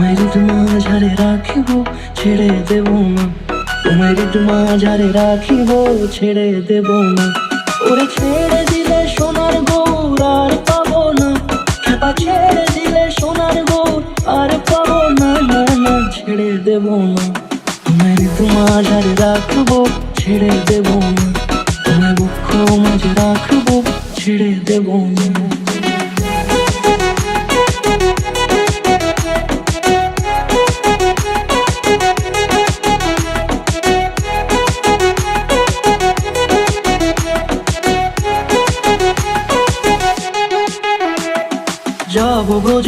তোমায় মাঝারে রাখিব, ছেড়ে দেব না। তোমায় মাঝারে রাখিব, ছেড়ে দেব না। ওরে ছেড়ে দিলে সোনার গৌর আর পাবো না। খেপা ছেড়ে দিলে সোনার গৌর আর পাবো না না না, ছেড়ে দেব না। তোমায় মাঝারে রাখব, ছেড়ে দেব না। তোমায় দুঃখ মাঝে রাখব, ছেড়ে দেব না।